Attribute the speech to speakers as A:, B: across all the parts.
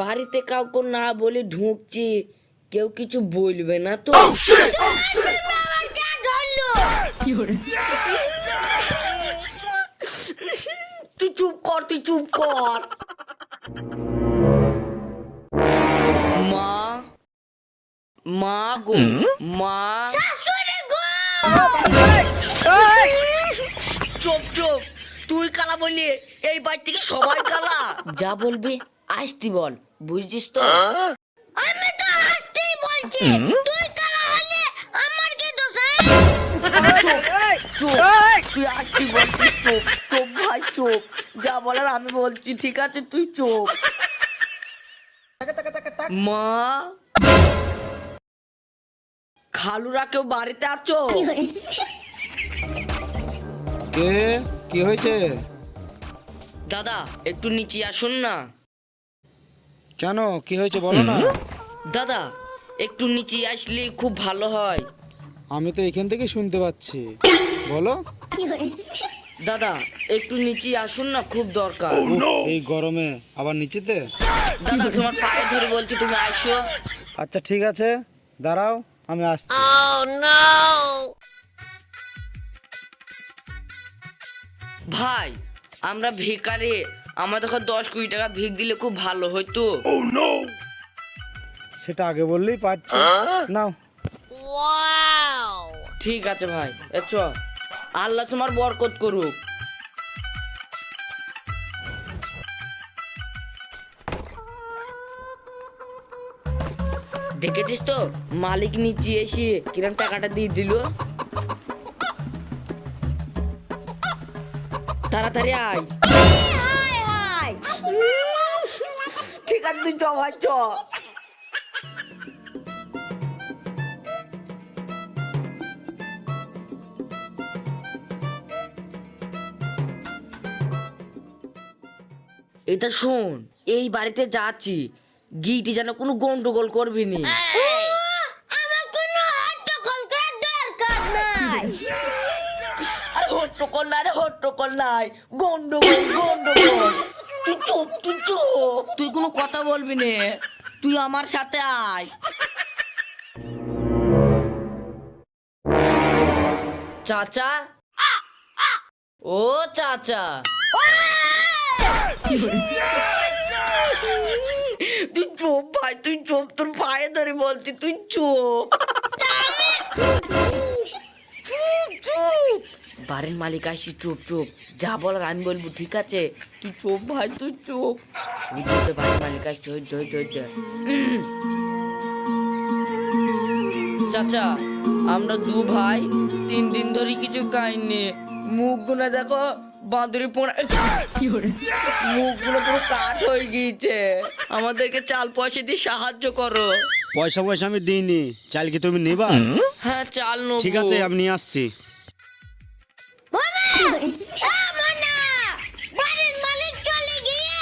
A: বাড়িতে কাউকে না বলে ঢুকছি কেউ কিছু বলবে না তো। তুই চুপ কর তুই চুপ কর। মা মা গো মা। চুপ চুপ। তুই কালা বললি এই বাড়ি থেকে সবাই কালা। যা বলবি। আসতি বল বুঝছিস তো?
B: আমি তো আসতেই বলছি। তুই কারা হলে আমার কি দোষ
A: চুপ তুই আসতি বলছি চুপ চুপ ভাই চুপ যা বলার আমি বলছি ঠিক আছে তুই চুপ মা খালুরা কেউ বাড়িতে আছো?
C: কে? কি হয়েছে?
A: দাদা একটু নিচে আসুন না।
C: কেন কি হয়েছে বলো না?
A: দাদা একটু নিচে আসলে খুব ভালো হয়।
C: আমি তো এখান থেকে শুনতে পাচ্ছি। বলো।
A: দাদা একটু নিচে আসুন না খুব দরকার।
C: এই গরমে। আবার নিচেতে?
A: দাদা তোমার পায়ে ধরে বলছি তুমি আসো।
C: আচ্ছা ঠিক আছে। দাঁড়াও আমি আসছি।
A: ভাই আমরা ভিকারে আমাদের কাছে দশ কোটি টাকা ভিক দিলে খুব ভালো হতো
C: সেটা আগে বললেই পারছি। নাও।
A: ঠিক আছে ভাই এ চ। আল্লাহ তোমার বরকত করুক। দেখেছিস তো? মালিক নিচে এসে কিরম টাকাটা দিয়ে দিল? তাড়াতাড়ি আয়। ঠিক আছে তুই চ ভাই চ। এটা শোন এই বাড়িতে যাচ্ছি গিটি যেন কোনো গন্ডগোল করবি নি।
B: আমার কোনো হট্টগোল করার দরকার নাই।
A: আরে হট্টকল নাই রে হট্টকল নাই। গন্ডগোল গন্ডগোল। তুই চুপ তুই চুপ। তুই কোনো কথা বলবি নে। তুই আমার সাথে আয়। চাচা? ও চাচা। তুই চুপ ভাই, তুই চুপ। তোর পায়ে ধরে বলছি, তুই চুপ। চুপ। বাড়ির মালিক আসি চুপ চুপ। যা বলার আমি বলব ঠিক আছে? তুই চুপ ভাই তুই চুপ। ওই তো বাড়ির মালিক আসছে তো, ওই তো। চাচা আমরা দু ভাই তিন দিন ধরে কিছু খাইনি। মুখগুলো দেখো বাঁদুরি পোনা মুখগুলো পুরো কাঠ হয়ে গিয়েছে। আমাদেরকে চাল পয়সা দিয়ে সাহায্য করো।
D: পয়সা পয়সা আমি দিইনি। চাল কি তুমি নিবা?
A: হ্যাঁ চাল নেব।
D: ঠিক আছে আমি নিয়ে আসছি।
B: মনা আ মনা বাড়ির মালিক চলে গিয়ে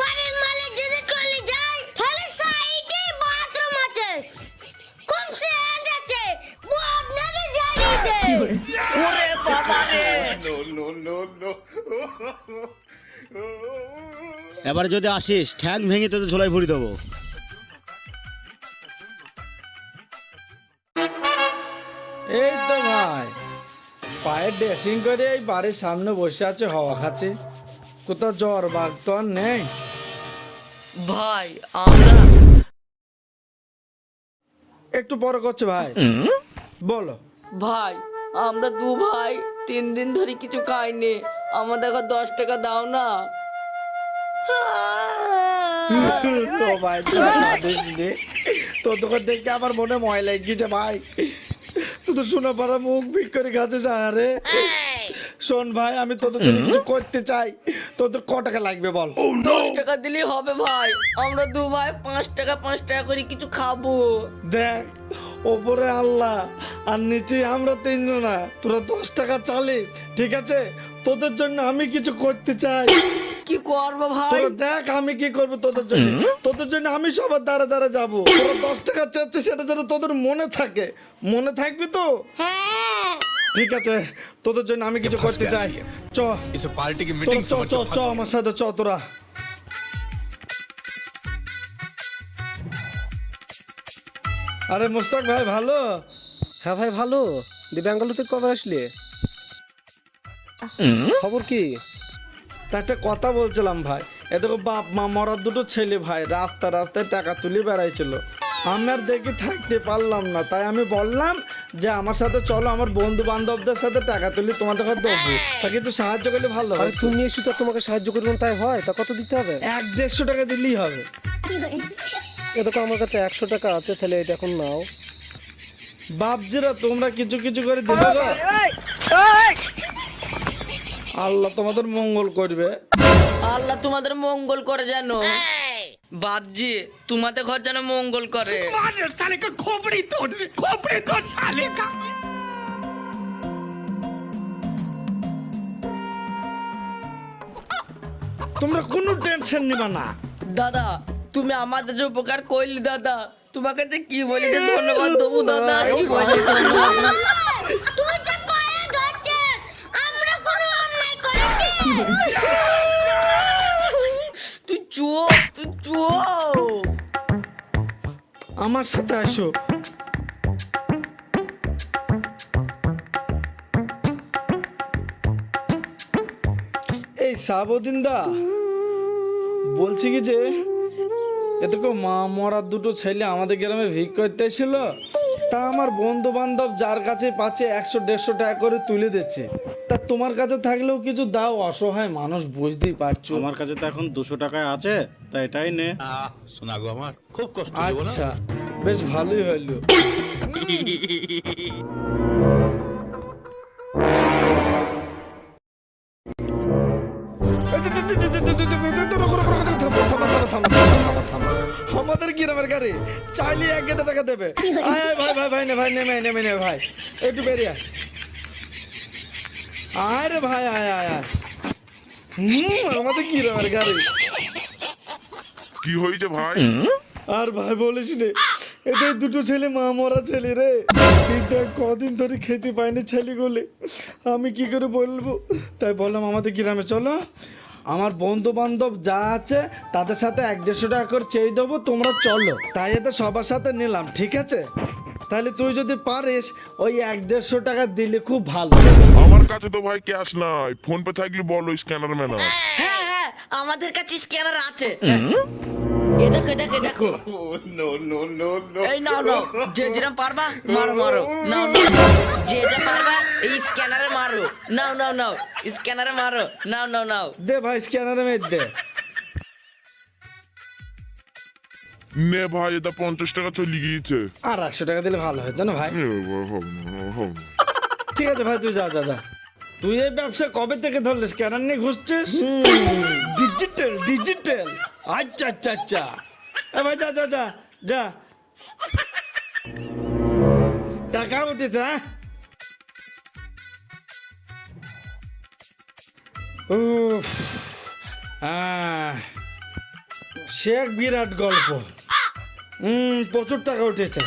B: বাড়ির মালিক যদি চলে যায় তাহলে সাইডে বাথরুম আছে খুব সেন্ট আছে বদনারে ঝাড়ি দে
A: ওরে বাবা রে
D: এবার যদি আসিস ঠ্যাং ভেঙে তো ঝোলাই ভরি দেবো।
E: ড্রেসিং করে এই বাড়ির সামনে বসে আছে হাওয়া খাচ্ছে। কোথাও জ্বর বাঘ তো আর নেই।
A: ভাই আমরা
E: একটু পরে করছে ভাই। বলো।
A: ভাই আমরা দু ভাই তিন দিন ধরে কিছু খাইনি। আমাদের কাছে দশ টাকা দাও না।
E: ও ভাই তোর দোকান দেখে আমার মনে ময়লা গিয়েছে ভাই। তো শোনা পারা মুখ বিক করে খাচ্ছিস আরে শোন ভাই আমি তোদের জন্য কিছু করতে চাই। তোদের ক টাকা লাগবে বল?
A: দশ টাকা দিলেই হবে ভাই। আমরা দু ভাই পাঁচ টাকা পাঁচ টাকা করে কিছু খাব।
E: দেখ ওপরে আল্লাহ আর নিচে আমরা তিনজনা। তোরা দশ টাকা চালি ঠিক আছে? তোদের জন্য আমি কিছু করতে চাই।
A: কি করব ভাই?
E: তোরা দেখ আমি কি করব তোদের জন্য। তোদের জন্য আমি সবার দ্বারা দ্বারা যাব। তোরা দশ টাকা চাচ্ছে সেটা যেন তোদের মনে থাকে। মনে থাকবে তো?
B: হ্যাঁ।
E: ঠিক আছে তোদের জন্য আমি কিছু করতে চাই। চ।
F: ইসে পার্টি
E: কি
F: মিটিং
E: চ চ চ আমার সাথে চ তোরা। আরে মুস্তাক ভাই ভালো?
F: হ্যাঁ ভাই ভালো। দি বেঙ্গালুরু থেকে কবে আসলে? খবর কি?
E: তা একটা কথা বলছিলাম ভাই। এ দেখো বাপ মা মরার দুটো ছেলে ভাই রাস্তা রাস্তায় টাকা তুলে বেড়াইছিল। আমি আর দেখি থাকতে পারলাম না। তাই আমি বললাম যে আমার সাথে চলো আমার বন্ধু বান্ধবদের সাথে টাকা তুলি তোমাদের ঘর দেবো। তা কিছু সাহায্য করলে ভালো
F: আরে
E: হয়
F: তুমি এসেছ তোমাকে সাহায্য করব তাই হয়? তা কত দিতে হবে?
E: এক দেড়শো টাকা দিলেই হবে।
F: এ দেখো আমার কাছে একশো টাকা আছে তাহলে এটা এখন নাও।
E: বাপজিরা তোমরা কিছু কিছু করে দেবে? আল্লাহ তোমাদের মঙ্গল করবে।
A: আল্লাহ তোমাদের মঙ্গল করে যেন বাপজি তোমাদের ঘর যেন মঙ্গল করে।
E: তোমরা কোনো টেনশন নিবা না।
A: দাদা তুমি আমাদের যে উপকার করলি দাদা তোমাকে যে কি বলি যে ধন্যবাদ দেবো দাদা কি বলি ধন্যবাদ
B: তুই তো পায়ে ধরছিস আমরা কোনো অন্যায় করেছি
A: তুই চুপ তুই চুপ।
E: আমার সাথে আসো। এই সাবদিন দা বলছি কি যে এতকে মা মরার দুটো ছেলে আমাদের গ্রামে ভিক করতে এসেছিল। তা আমার বন্ধু বান্ধব যার কাছে পাচ্ছে একশো দেড়শো টাকা করে তুলে দিচ্ছে। তা তোমার কাছে থাকলেও কিছু দাও অসহায় মানুষ বুঝতেই পারছ।
D: আমার কাছে তো এখন দুশো টাকায় আছে তা এটাই নে।
G: শোনা গো আমার খুব কষ্ট
E: আচ্ছা বেশ ভালোই হইল গাড়ি চাইলে এক গেতে টাকা দেবে। আয় ভাই ভাই ভাই নে ভাই নেমে নেমে নে ভাই একটু বেরিয়ে আয়। রে ভাই আয় আয় আয়। হুম আমাদের গ্রামের গাড়ি?
H: কি হয়েছে ভাই?
E: আর ভাই বলিস রে এটাই দুটো ছেলে মা মরা ছেলে রে। কদিন ধরে খেতে পায়নি ছেলেগুলি। আমি কি করে বলব? তাই বললাম আমাদের গ্রামে চলো। আমার বন্ধু বান্ধব যা আছে তাদের সাথে এক দেড়শো টাকা করে চেয়ে দেবো তোমরা চলো। তাই এতে সবার সাথে নিলাম ঠিক আছে? তাহলে তুই যদি পারিস ওই এক দেড়শো টাকা দিলে খুব ভালো।
H: আমার কাছে তো ভাই ক্যাশ নাই। ফোন পে থাকলে বলো স্ক্যানার ম্যানার
A: হ্যাঁ হ্যাঁ আমাদের কাছে স্ক্যানার আছে। এ দেখো এ দেখো এ দেখো। এই নাও নাও। যে যেরকম পারবা মারো মারো। নাও নাও যে যা পারবা এই স্ক্যানারে মারো। নাও নাও নাও। স্ক্যানারে মারো। নাও নাও নাও।
E: দে ভাই স্ক্যানারে মেয়ে দে।
H: নে ভাই এটা পঞ্চাশ টাকা চলে গিয়েছে।
E: আর একশো টাকা দিলে ভালো হতো না ভাই?
H: এ বাবা, হবে না, হবে না।
E: ঠিক আছে ভাই তুই যা যা যা। তুই এই ব্যবসা কবে থেকে ধরলি? স্ক্যানার নিয়ে ঘুরছিস ডিজিটাল ডিজিটাল আচ্ছা আচ্ছা আচ্ছা। এ ভাই, যা যা যা যা। টাকা উঠেছে হ্যাঁ? সে এক বিরাট গল্প। হুম প্রচুর টাকা উঠেছে।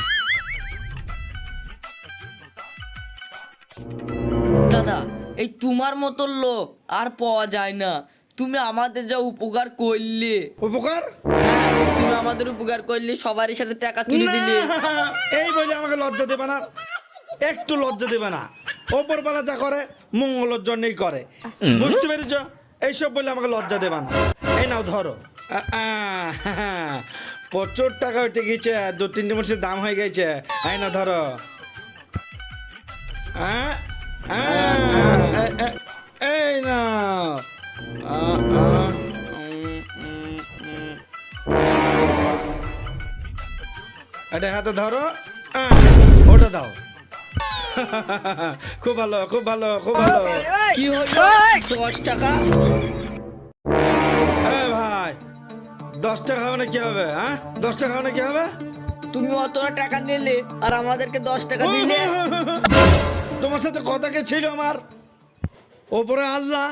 A: দাদা, এই তোমার মতো লোক আর পাওয়া যায় না। তুমি আমাদের যা উপকার করলে।
E: উপকার?
A: হ্যাঁ, তুমি আমাদের উপকার করলে সবারই সাথে টাকা তুলে দিলে।
E: এই বলে আমাকে লজ্জা দেবে না। একটু লজ্জা দেবে না। ওপরবেলা যা করে মঙ্গলের জন্যই করে। বুঝতে পেরেছ? এইসব বলে আমাকে লজ্জা দেবে না। এই নাও ধরো। প্রচুর টাকা উঠে গেছে দু তিনটে মাসের দাম হয়ে গেছে এই না ধরো। হ্যাঁ আ, এটা হাতে ধরো। ওটা দাও। খুব ভালো খুব ভালো খুব ভালো।
A: কি হলো? দশ টাকা?
E: ভাই দশ টাকা খাওয়ানো কি হবে হ্যাঁ? দশ টাকা খাওয়ানো কি হবে?
A: তুমি অতটা টাকা নিলে আর আমাদেরকে দশ টাকা দিলে?
E: তোমার সাথে কথা কে ছিল আমার? ওপরে আল্লাহ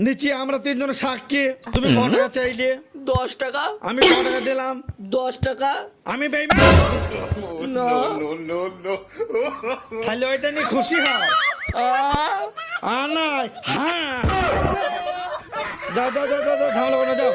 E: নিচে আমরা তিনজনের সাক্ষী। তুমি ক টাকা চাইলে।
A: দশ টাকা।
E: আমি ক টাকা দিলাম।
A: দশ টাকা।
E: আমি বেইমান।
A: না।
E: তাহলে ওইটা নিয়ে খুশি হও। আ? নাই। হ্যাঁ। যাও যাও যাও যাও ঝামেলা যাও।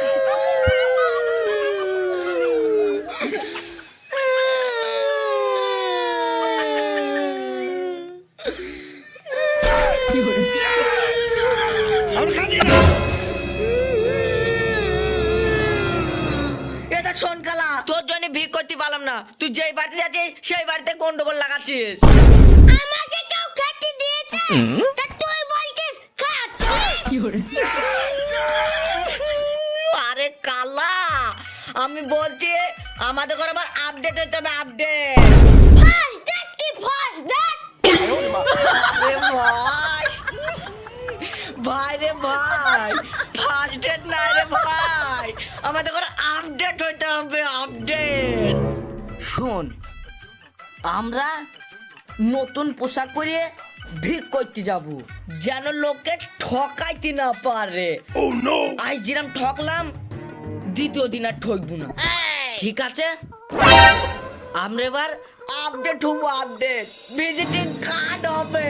A: শোন কালা তোর জন্য ভিক করতে পারলাম না। তুই যেই বাড়িতে যাচ্ছিস সেই বাড়িতে গন্ডগোল লাগাচ্ছিস।
B: আমাকে কেউ খেতে দিয়েছে? তা তুই বলছিস
A: আরে কালা আমি বলছি আমাদের ঘরে আবার আপডেট হইতে হবে আপডেট
B: ফার্স্ট ডেট কি ফার্স্ট ডেট
A: ভাই রে ভাই ফার্স্ট ডেট না রে ভাই। আমাদের ঘরে আপডেট হইতে হবে আপডেট শোন আমরা নতুন পোশাক পরে ভিক করতে যাব যেন লোকে ঠকাইতে না পারে। আজ যেরকম ঠকলাম দ্বিতীয় দিন আর ঠকবো না। ঠিক আছে? আমরা এবার আপডেট হব আপডেট ভিজিটিং কার্ড হবে।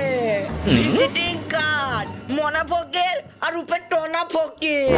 A: ভিজিটিং কার্ড মনা ফকের আর উপরে টনা ফকের।